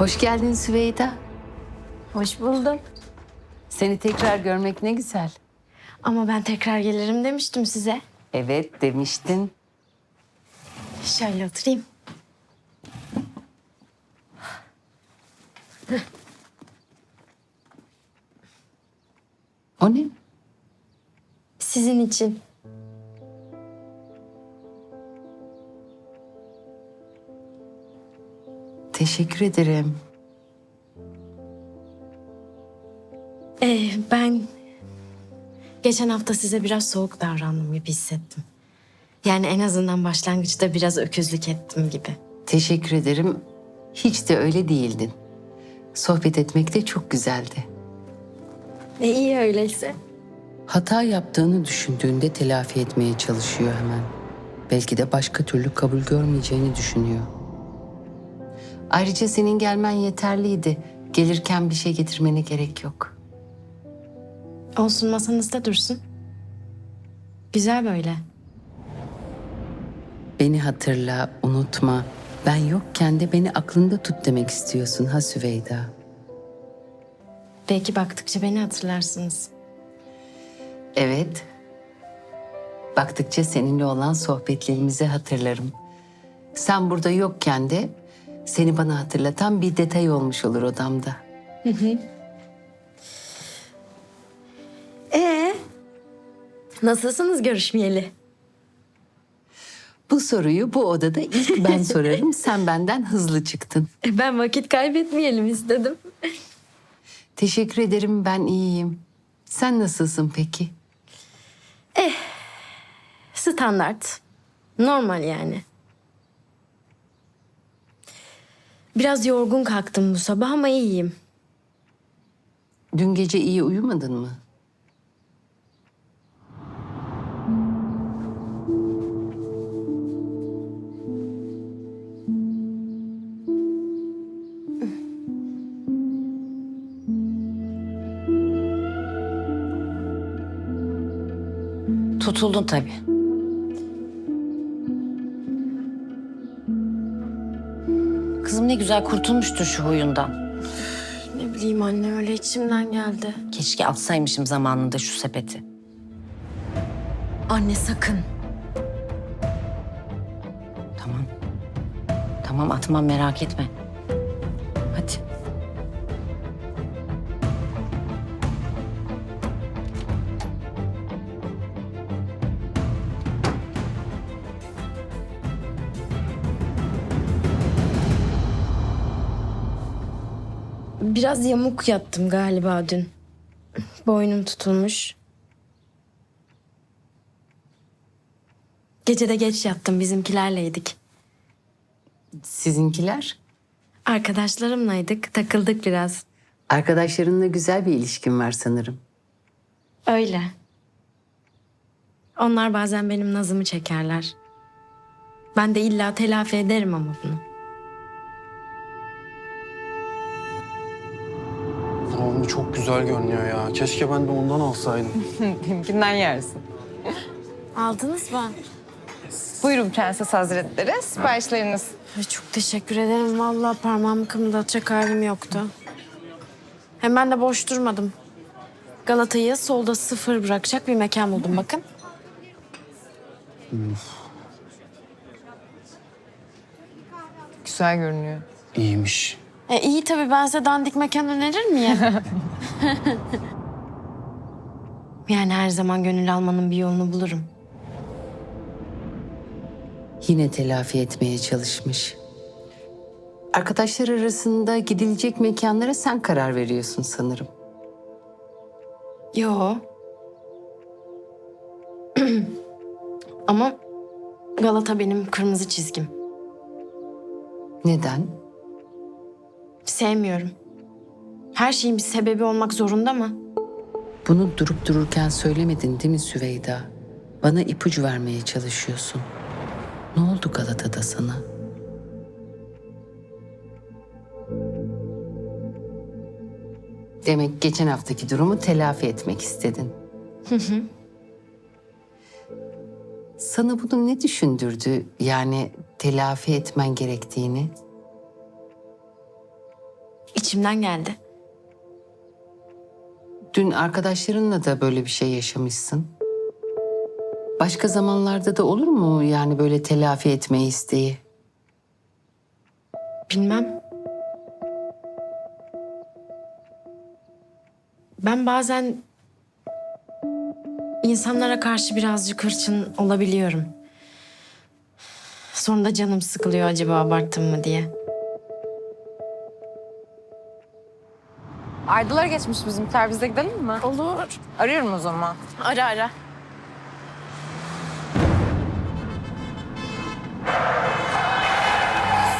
Hoş geldin Süveyda. Hoş buldum. Seni tekrar görmek ne güzel. Ama ben tekrar gelirim demiştim size. Evet demiştin. Şöyle oturayım. O ne? Sizin için. Teşekkür ederim. Ee, ben geçen hafta size biraz soğuk davrandım gibi hissettim. Yani en azından başlangıçta biraz öküzlük ettim gibi. Teşekkür ederim. Hiç de öyle değildin. Sohbet etmek de çok güzeldi. Ne iyi öyleyse. Hata yaptığını düşündüğünde telafi etmeye çalışıyor hemen. Belki de başka türlü kabul görmeyeceğini düşünüyor. Ayrıca senin gelmen yeterliydi. Gelirken bir şey getirmene gerek yok. Olsun masanızda dursun. Güzel böyle. Beni hatırla, unutma. Ben yokken de beni aklında tut demek istiyorsun ha Süveyda. Belki baktıkça beni hatırlarsınız. Evet. Baktıkça seninle olan sohbetlerimizi hatırlarım. Sen burada yokken de seni bana hatırlatan bir detay olmuş olur odamda. Ee, nasılsınız görüşmeyeli? Bu soruyu bu odada ilk ben sorarım. Sen benden hızlı çıktın. E, Ben vakit kaybetmeyelim istedim. Teşekkür ederim ben iyiyim. Sen nasılsın peki? Standart. Normal yani. Biraz yorgun kalktım bu sabah ama iyiyim. Dün gece iyi uyumadın mı? Tutuldun tabii. Kızım ne güzel kurtulmuştun şu huyundan. Ne bileyim anne öyle içimden geldi. Keşke atsaymışım zamanında şu sepeti. Anne sakın. Tamam. Tamam atmam merak etme. Biraz yamuk yattım galiba dün. Boynum tutulmuş. Gece de geç yattım bizimkilerleydik. Sizinkiler? Arkadaşlarımlaydık takıldık biraz. Arkadaşlarınla güzel bir ilişkin var sanırım. Öyle. Onlar bazen benim nazımı çekerler. Ben de illa telafi ederim ama bunu. Brownie çok güzel görünüyor ya. Keşke ben de ondan alsaydım. Benimkinden yersin. Aldınız mı? Buyurun Prenses Hazretleri, siparişleriniz. Ay, çok teşekkür ederim. Vallahi parmağımı kımıldatacak halim yoktu. Hem ben de boş durmadım. Galata'yı solda sıfır bırakacak bir mekan buldum bakın. Güzel görünüyor. İyiymiş. E, iyi tabii ben size dandik mekan önerir miyim? yani her zaman gönül almanın bir yolunu bulurum. Yine telafi etmeye çalışmış. Arkadaşlar arasında gidilecek mekanlara sen karar veriyorsun sanırım. Yo. Ama Galata benim kırmızı çizgim. Neden? Sevmiyorum. Her şeyin bir sebebi olmak zorunda mı? Bunu durup dururken söylemedin değil mi Süveyda? Bana ipucu vermeye çalışıyorsun. Ne oldu Galata'da sana? Demek geçen haftaki durumu telafi etmek istedin. Sana bunu ne düşündürdü? Yani telafi etmen gerektiğini? İçimden geldi. Dün arkadaşlarınla da böyle bir şey yaşamışsın. Başka zamanlarda da olur mu yani böyle telafi etme isteği? Bilmem. Ben bazen insanlara karşı birazcık hırçın olabiliyorum. Sonra da canım sıkılıyor acaba abarttım mı diye. Aydalar geçmiş bizimkiler. Biz de gidelim mi? Olur. Arıyorum o zaman. Ara ara.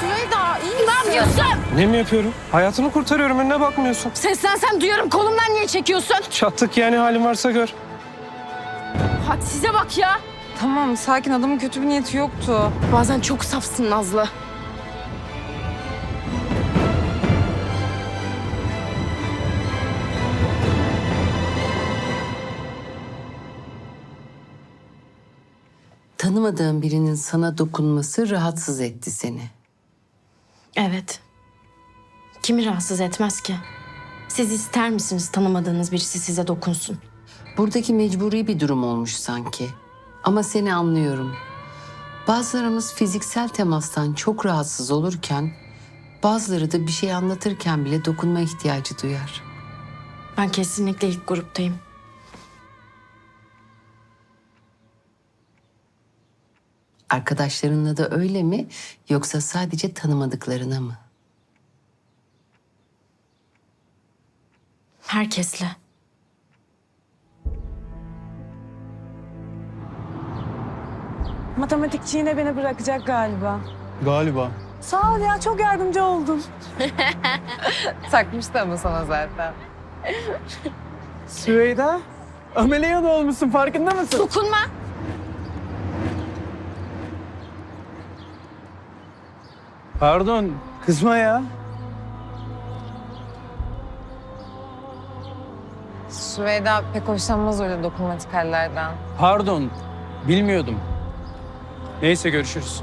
Süveyda iyi? Ne yapıyorsun? Ne mi yapıyorum? Hayatını kurtarıyorum önüne bakmıyorsun. Seslensem duyuyorum. Kolumdan niye çekiyorsun? Çattık yani halin varsa gör. Hadi size bak ya. Tamam sakin adamın kötü bir niyeti yoktu. Bazen çok safsın Nazlı. Tanımadığın birinin sana dokunması rahatsız etti seni. Evet. Kimi rahatsız etmez ki? Siz ister misiniz tanımadığınız birisi size dokunsun? Buradaki mecburi bir durum olmuş sanki. Ama seni anlıyorum. Bazılarımız fiziksel temastan çok rahatsız olurken, bazıları da bir şey anlatırken bile dokunma ihtiyacı duyar. Ben kesinlikle ilk gruptayım. Arkadaşlarınla da öyle mi yoksa sadece tanımadıklarına mı? Herkesle. Matematikçi yine beni bırakacak galiba. Galiba. Sağ ol ya çok yardımcı oldun. Takmıştı ama sana zaten. Süveyda, ameliyat olmuşsun farkında mısın? Dokunma. Pardon, kızma ya. Süveyda pek hoşlanmaz öyle dokunmatik hallerden. Pardon, bilmiyordum. Neyse görüşürüz.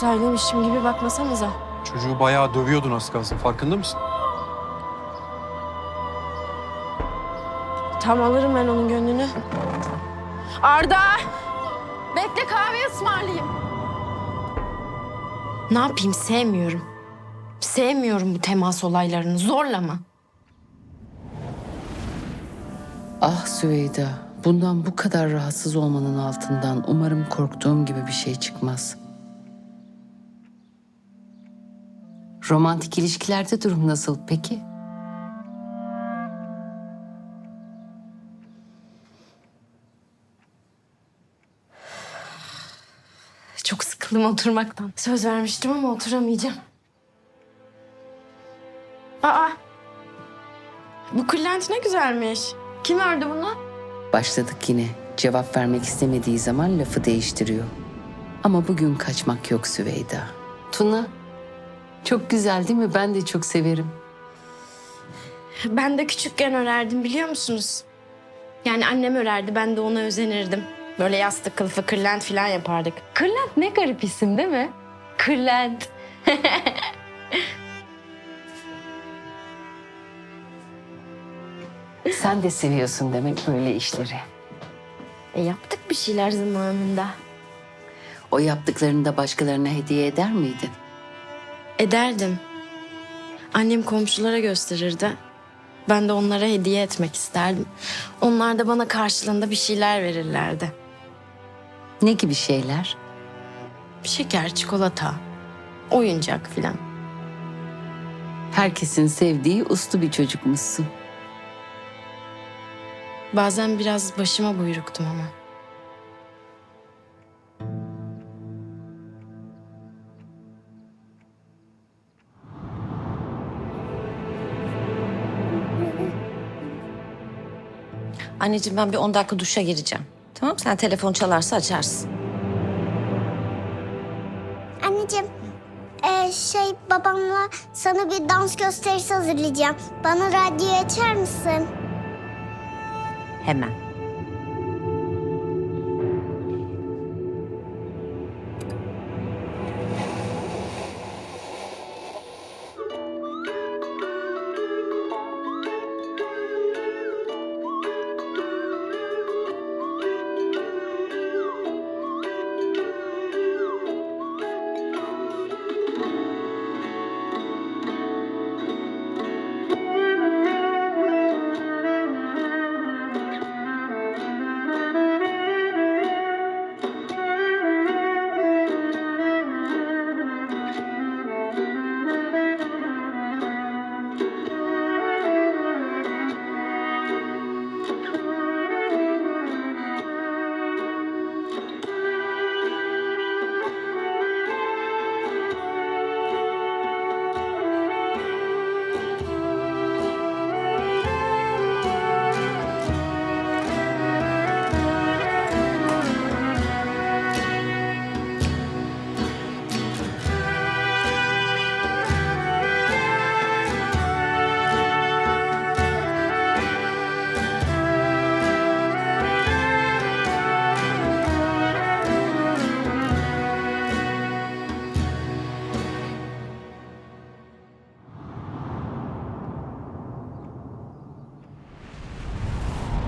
Söylemişim gibi bakmasanıza. Çocuğu bayağı dövüyordun az kalsın. Farkında mısın? Tam alırım ben onun gönlünü. Arda! Bekle kahve ısmarlayayım. Ne yapayım sevmiyorum. Sevmiyorum bu temas olaylarını. Zorlama. Ah Süveyda, bundan bu kadar rahatsız olmanın altından umarım korktuğum gibi bir şey çıkmaz. Romantik ilişkilerde durum nasıl peki? Çok sıkıldım oturmaktan. Söz vermiştim ama oturamayacağım. Aa! Bu kırlent ne güzelmiş. Kim verdi bunu? Başladık yine. Cevap vermek istemediği zaman lafı değiştiriyor. Ama bugün kaçmak yok Süveyda. Tuna, çok güzel değil mi? Ben de çok severim. Ben de küçükken örerdim biliyor musunuz? Yani annem örerdi ben de ona özenirdim. Böyle yastık kılıfı kırlent falan yapardık. Kırlent ne garip isim değil mi? Kırlent. Sen de seviyorsun demek böyle işleri. E yaptık bir şeyler zamanında. O yaptıklarını da başkalarına hediye eder miydin? Ederdim. Annem komşulara gösterirdi. Ben de onlara hediye etmek isterdim. Onlar da bana karşılığında bir şeyler verirlerdi. Ne gibi şeyler? Şeker, çikolata, oyuncak filan. Herkesin sevdiği uslu bir çocukmuşsun. Bazen biraz başıma buyruktum ama. Anneciğim ben bir 10 dakika duşa gireceğim. Tamam sen telefon çalarsa açarsın. Anneciğim, e, şey babamla sana bir dans gösterisi hazırlayacağım. Bana radyoyu açar mısın? Hemen.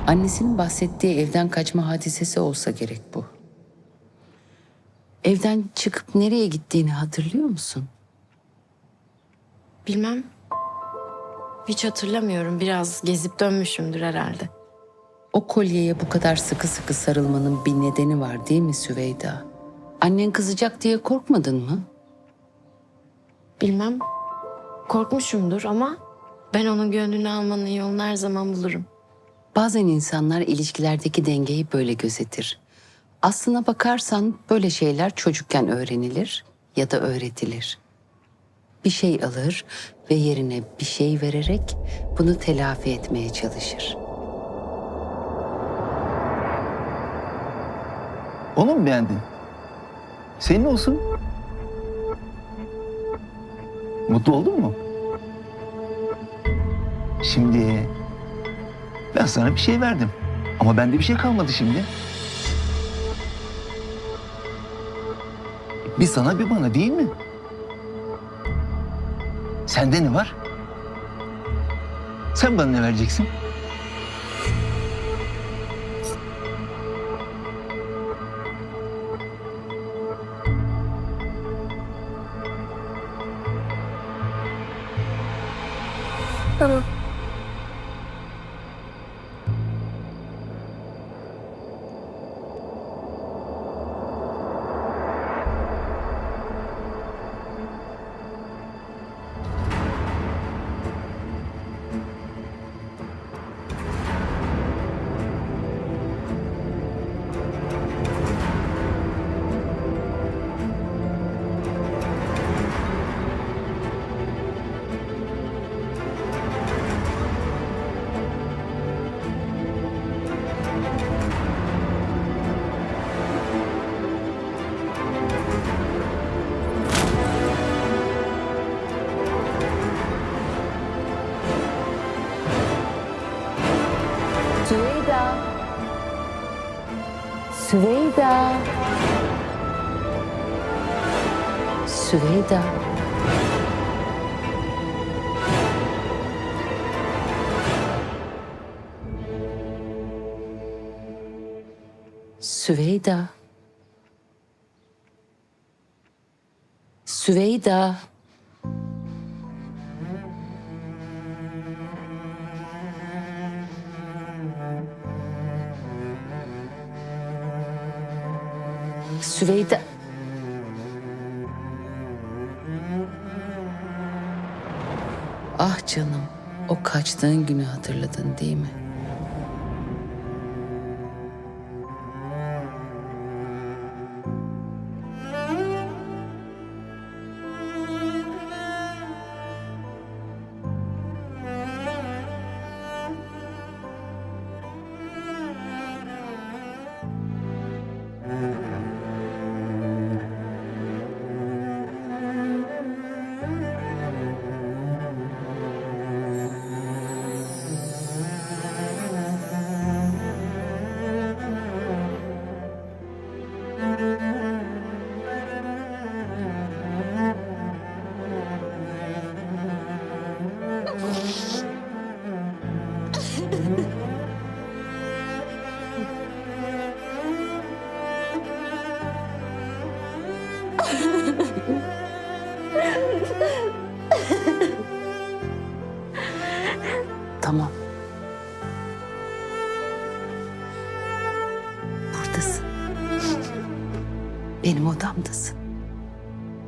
Annesinin bahsettiği evden kaçma hadisesi olsa gerek bu. Evden çıkıp nereye gittiğini hatırlıyor musun? Bilmem. Hiç hatırlamıyorum. Biraz gezip dönmüşümdür herhalde. O kolyeye bu kadar sıkı sıkı sarılmanın bir nedeni var değil mi Süveyda? Annen kızacak diye korkmadın mı? Bilmem. Korkmuşumdur ama ben onun gönlünü almanın yolunu her zaman bulurum. Bazen insanlar ilişkilerdeki dengeyi böyle gözetir. Aslına bakarsan böyle şeyler çocukken öğrenilir ya da öğretilir. Bir şey alır ve yerine bir şey vererek bunu telafi etmeye çalışır. Onu mu beğendin? Senin olsun. Mutlu oldun mu? Şimdi ben sana bir şey verdim. Ama bende bir şey kalmadı şimdi. Bir sana bir bana değil mi? Sende ne var? Sen bana ne vereceksin? Tamam. Süveyda. Süveyda. Süveyda. Süveyda. Süveyda. Ah canım, o kaçtığın günü hatırladın değil mi? Benim odamdasın.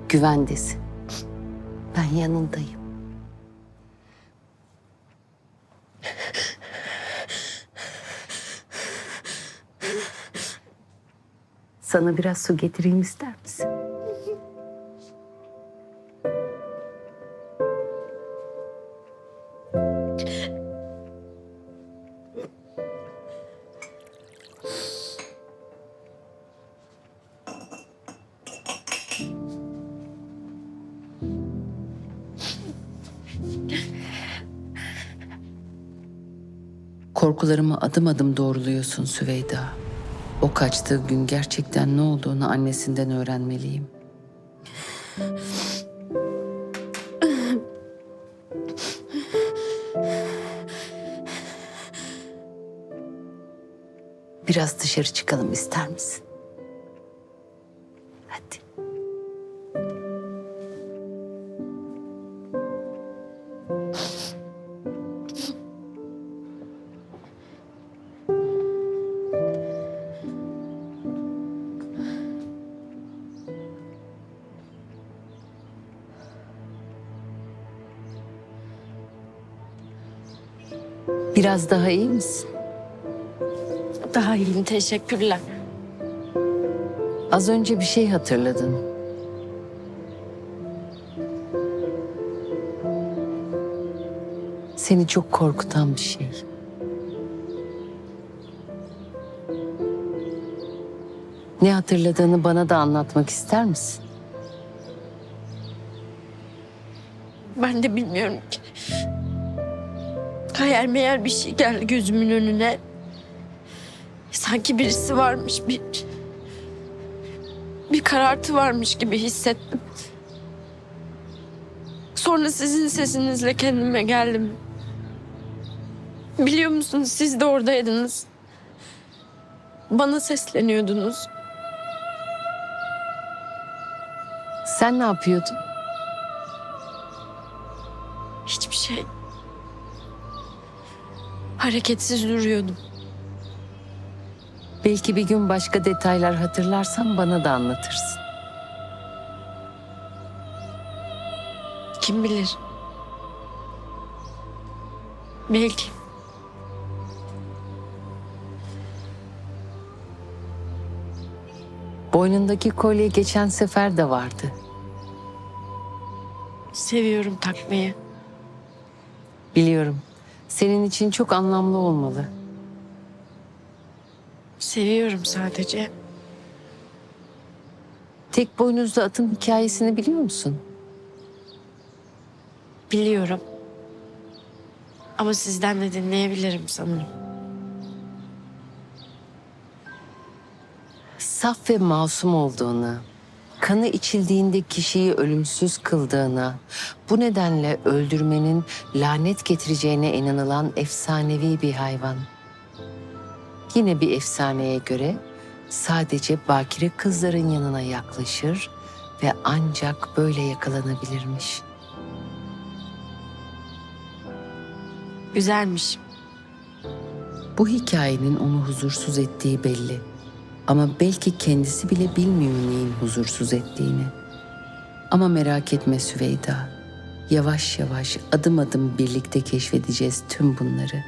Güvendesin. Ben yanındayım. Sana biraz su getireyim ister misin? Korkularımı adım adım doğruluyorsun Süveyda. O kaçtığı gün gerçekten ne olduğunu annesinden öğrenmeliyim. Biraz dışarı çıkalım ister misin? Biraz daha iyi misin? Daha iyiyim teşekkürler. Az önce bir şey hatırladın. Seni çok korkutan bir şey. Ne hatırladığını bana da anlatmak ister misin? Ben de bilmiyorum ki. Hayal meyal bir şey geldi gözümün önüne. Sanki birisi varmış bir... Bir karartı varmış gibi hissettim. Sonra sizin sesinizle kendime geldim. Biliyor musunuz siz de oradaydınız. Bana sesleniyordunuz. Sen ne yapıyordun? Hiçbir şey. Hareketsiz duruyordum. Belki bir gün başka detaylar hatırlarsan bana da anlatırsın. Kim bilir? Belki. Boynundaki kolye geçen sefer de vardı. Seviyorum takmayı. Biliyorum. Senin için çok anlamlı olmalı. Seviyorum sadece. Tek boynuzlu atın hikayesini biliyor musun? Biliyorum. Ama sizden de dinleyebilirim sanırım. Saf ve masum olduğunu, kanı içildiğinde kişiyi ölümsüz kıldığına, bu nedenle öldürmenin lanet getireceğine inanılan efsanevi bir hayvan. Yine bir efsaneye göre sadece bakire kızların yanına yaklaşır ve ancak böyle yakalanabilirmiş. Güzelmiş. Bu hikayenin onu huzursuz ettiği belli. Ama belki kendisi bile bilmiyor neyin huzursuz ettiğini. Ama merak etme Süveyda. Yavaş yavaş adım adım birlikte keşfedeceğiz tüm bunları.